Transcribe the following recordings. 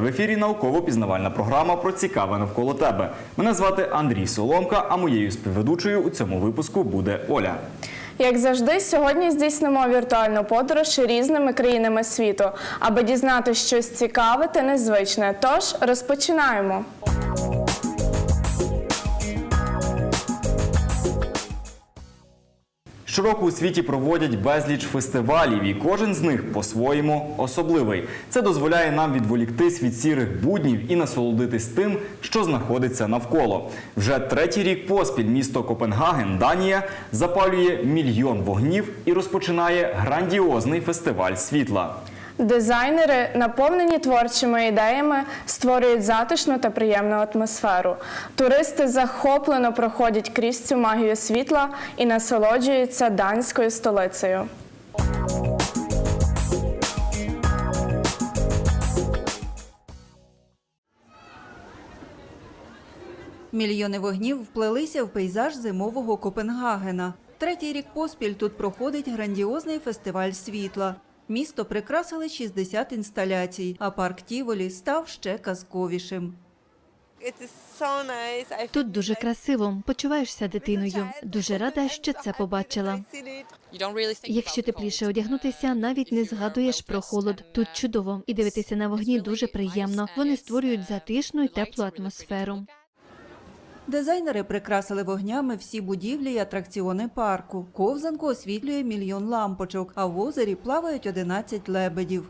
В ефірі науково-пізнавальна програма про цікаве навколо тебе. Мене звати Андрій Соломка, а моєю співведучою у цьому випуску буде Оля. Як завжди, сьогодні здійснимо віртуальну подорож різними країнами світу, аби дізнати щось цікаве та незвичне. Тож розпочинаємо. Щороку у світі проводять безліч фестивалів, і кожен з них по-своєму особливий. Це дозволяє нам відволіктись від сірих буднів і насолодитись тим, що знаходиться навколо. Вже третій рік поспіль місто Копенгаген, Данія, запалює мільйон вогнів і розпочинає грандіозний фестиваль світла. Дизайнери, наповнені творчими ідеями, створюють затишну та приємну атмосферу. Туристи захоплено проходять крізь цю магію світла і насолоджуються данською столицею. Мільйони вогнів вплелися в пейзаж зимового Копенгагена. Третій рік поспіль тут проходить грандіозний фестиваль світла. Місто прикрасили 60 інсталяцій, а парк Тіволі став ще казковішим. Тут дуже красиво, почуваєшся дитиною. Дуже рада, що це побачила. Якщо тепліше одягнутися, навіть не згадуєш про холод. Тут чудово, і дивитися на вогні дуже приємно. Вони створюють затишну і теплу атмосферу. Дизайнери прикрасили вогнями всі будівлі й атракціони парку. Ковзанку освітлює мільйон лампочок, а в озері плавають 11 лебедів.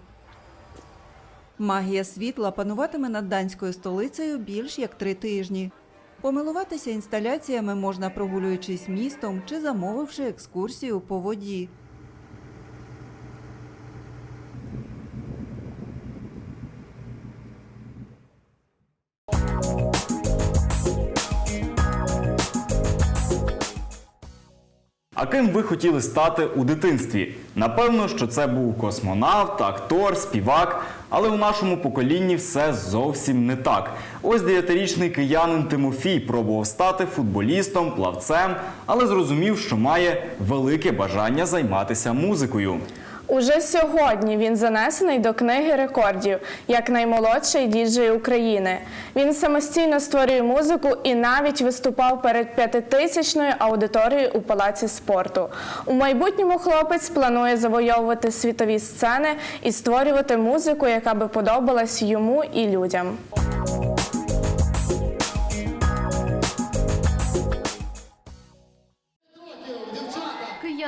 Магія світла пануватиме над данською столицею більш як три тижні. Помилуватися інсталяціями можна прогулюючись містом чи замовивши екскурсію по воді. А ким ви хотіли стати у дитинстві? Напевно, що це був космонавт, актор, співак. Але у нашому поколінні все зовсім не так. Ось дев'ятирічний киянин Тимофій пробував стати футболістом, плавцем, але зрозумів, що має велике бажання займатися музикою. Уже сьогодні він занесений до книги рекордів як наймолодший діджей України. Він самостійно створює музику і навіть виступав перед п'ятитисячною аудиторією у палаці спорту. У майбутньому хлопець планує завойовувати світові сцени і створювати музику, яка би подобалась йому і людям.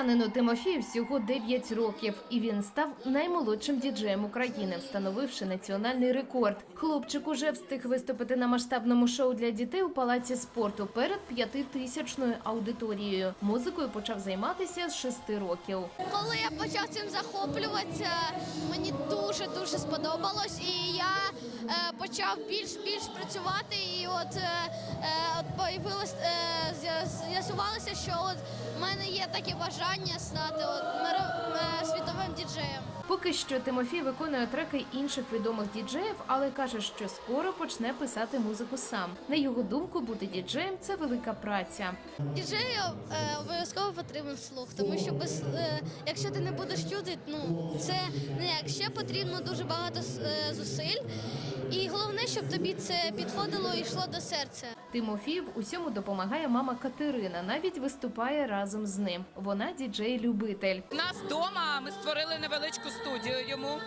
Киянину Тимофію всього 9 років, і він став наймолодшим діджеєм України, встановивши національний рекорд. Хлопчик уже встиг виступити на масштабному шоу для дітей у палаці спорту перед п'ятитисячною аудиторією. Музикою почав займатися з 6 років. Коли я почав цим захоплюватися, мені дуже дуже сподобалось, і я е, почав більш більш працювати. І от, е, е, от появилось, з'ясувалося, що от в мене є таке бажання стати от Поки що Тимофій виконує треки інших відомих діджеїв, але каже, що скоро почне писати музику сам. На його думку, бути діджеєм це велика праця. Діджею е, обов'язково потрібен слух, тому що без е, якщо ти не будеш чути, ну це не як ще потрібно дуже багато е, зусиль. І головне, щоб тобі це підходило і йшло до серця. Тимофій в усьому допомагає мама Катерина. Навіть виступає разом з ним. Вона діджей-любитель. У нас вдома ми створили невеличку студію йому.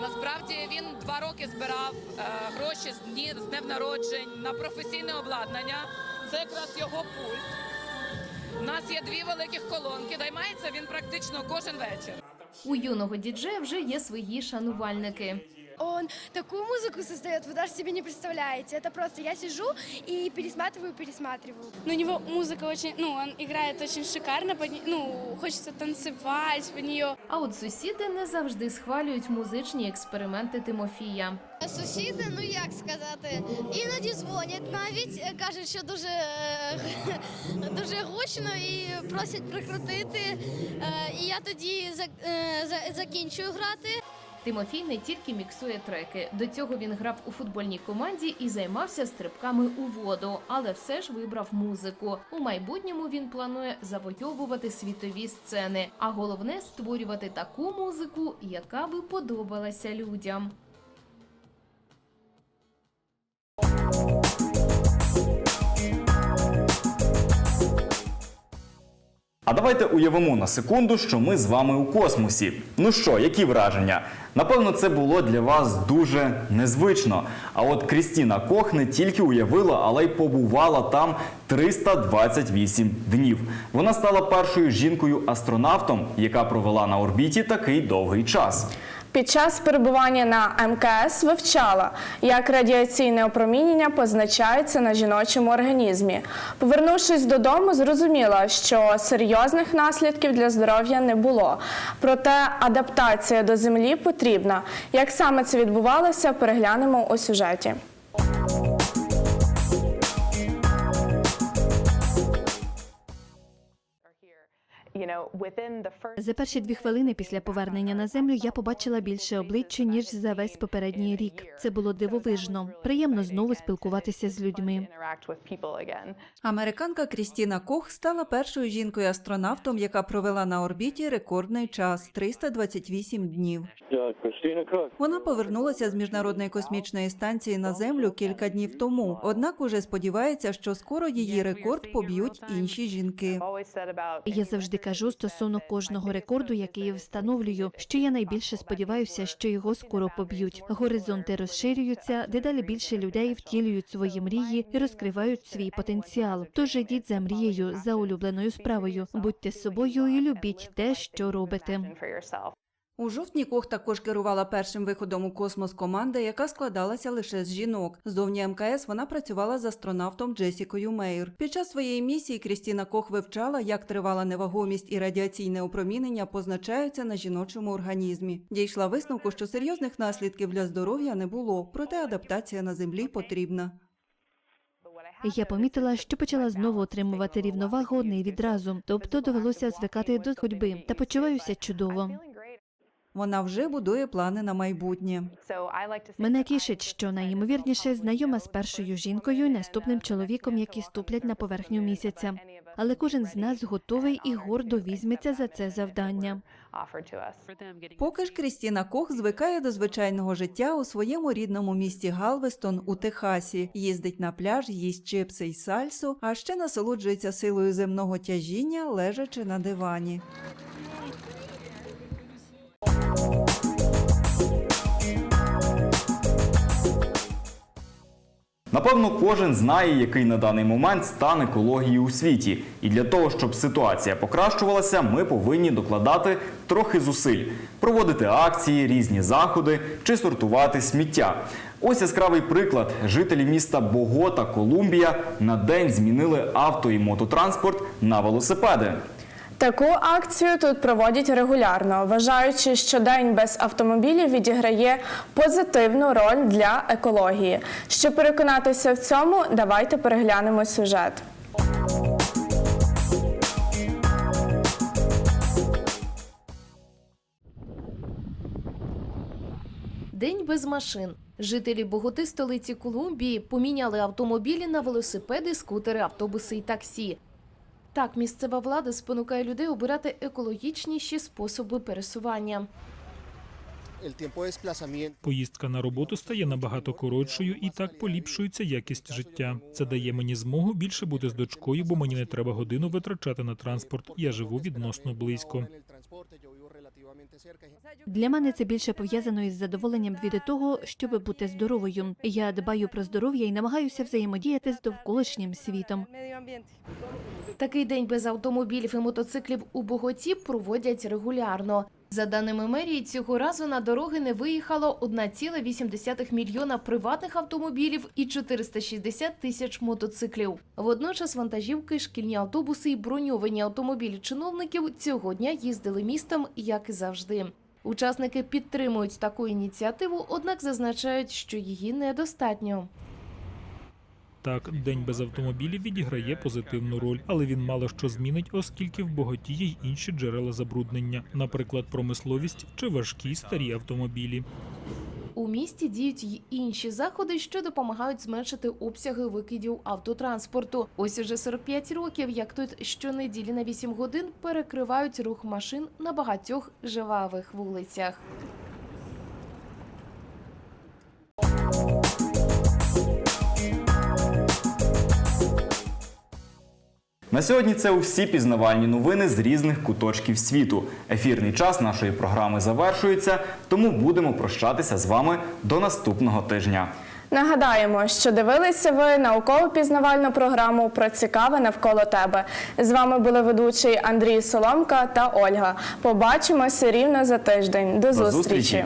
Насправді він два роки збирав е, гроші з дні з днів народжень на професійне обладнання. Це якраз його пульт. У нас є дві великих колонки. Займається він практично кожен вечір. У юного діджея вже є свої шанувальники. Он такую музыку создает, вы даже себе не представляете. Это просто я сижу и пересматриваю, пересматриваю. Ну, у него музыка очень, ну, он играет очень шикарно, под не- ну, хочется танцевать под нее. А от сусіди не завжди схвалюють музичні експерименти Тимофія. Сусіди, ну як сказати, іноді дзвонять навіть е, кажуть, що дуже, е, дуже гучно і просять прикрутити. Е, І я тоді за- е, за- закінчую грати. Тимофій не тільки міксує треки. До цього він грав у футбольній команді і займався стрибками у воду, але все ж вибрав музику. У майбутньому він планує завойовувати світові сцени, а головне створювати таку музику, яка би подобалася людям. Давайте уявимо на секунду, що ми з вами у космосі. Ну що, які враження? Напевно, це було для вас дуже незвично. А от Крістіна Кох не тільки уявила, але й побувала там 328 днів. Вона стала першою жінкою-астронавтом, яка провела на орбіті такий довгий час. Під час перебування на МКС вивчала, як радіаційне опромінення позначається на жіночому організмі. Повернувшись додому, зрозуміла, що серйозних наслідків для здоров'я не було. Проте адаптація до землі потрібна. Як саме це відбувалося, переглянемо у сюжеті. За перші дві хвилини після повернення на землю я побачила більше обличчя ніж за весь попередній рік. Це було дивовижно. Приємно знову спілкуватися з людьми. Американка Крістіна Кох стала першою жінкою-астронавтом, яка провела на орбіті рекордний час 328 днів. Вона повернулася з міжнародної космічної станції на землю кілька днів тому. Однак уже сподівається, що скоро її рекорд поб'ють інші жінки. Я завжди кажу стосовно кожного рекорду, який я встановлюю, що я найбільше сподіваюся, що його скоро поб'ють. Горизонти розширюються, дедалі більше людей втілюють свої мрії і розкривають свій потенціал. Тож ідіть за мрією, за улюбленою справою, будьте собою і любіть те, що робите. У жовтні Кох також керувала першим виходом у космос команди, яка складалася лише з жінок. Зовні МКС вона працювала з астронавтом Джесікою Мейер. Під час своєї місії Крістіна Кох вивчала, як тривала невагомість і радіаційне опромінення позначаються на жіночому організмі. Дійшла висновку, що серйозних наслідків для здоров'я не було, проте адаптація на землі потрібна. Я помітила, що почала знову отримувати рівновагу не відразу, тобто довелося звикати до ходьби та почуваюся чудово. Вона вже будує плани на майбутнє. Мене тішить, що найімовірніше знайома з першою жінкою і наступним чоловіком, які ступлять на поверхню місяця. Але кожен з нас готовий і гордо візьметься за це завдання. Поки ж Крістіна Кох звикає до звичайного життя у своєму рідному місті Галвестон у Техасі, їздить на пляж, їсть чипси й сальсу, а ще насолоджується силою земного тяжіння, лежачи на дивані. Напевно, кожен знає, який на даний момент стан екології у світі. І для того, щоб ситуація покращувалася, ми повинні докладати трохи зусиль, проводити акції, різні заходи чи сортувати сміття. Ось яскравий приклад. Жителі міста Богота, Колумбія на день змінили авто і мототранспорт на велосипеди. Таку акцію тут проводять регулярно, вважаючи, що день без автомобілів відіграє позитивну роль для екології. Щоб переконатися в цьому, давайте переглянемо сюжет. День без машин. Жителі Боготи столиці Колумбії поміняли автомобілі на велосипеди, скутери, автобуси і таксі. Так, місцева влада спонукає людей обирати екологічніші способи пересування. Поїздка на роботу стає набагато коротшою і так поліпшується якість життя. Це дає мені змогу більше бути з дочкою, бо мені не треба годину витрачати на транспорт. Я живу відносно близько. Для мене це більше пов'язано із задоволенням від того, щоб бути здоровою. Я дбаю про здоров'я і намагаюся взаємодіяти з довколишнім світом. Такий день без автомобілів і мотоциклів у Боготі проводять регулярно. За даними мерії, цього разу на дороги не виїхало 1,8 мільйона приватних автомобілів і 460 тисяч мотоциклів. Водночас вантажівки, шкільні автобуси і броньовані автомобілі чиновників цього дня їздили містом, як і завжди. Учасники підтримують таку ініціативу, однак зазначають, що її недостатньо. Так, день без автомобілів відіграє позитивну роль, але він мало що змінить, оскільки в Боготі є й інші джерела забруднення, наприклад, промисловість чи важкі старі автомобілі. У місті діють й інші заходи, що допомагають зменшити обсяги викидів автотранспорту. Ось уже 45 років, як тут щонеділі на 8 годин перекривають рух машин на багатьох живавих вулицях. На сьогодні це усі пізнавальні новини з різних куточків світу. Ефірний час нашої програми завершується, тому будемо прощатися з вами до наступного тижня. Нагадаємо, що дивилися ви науково-пізнавальну програму про цікаве навколо тебе. З вами були ведучий Андрій Соломка та Ольга. Побачимося рівно за тиждень. До, До зустрічі. зустрічі.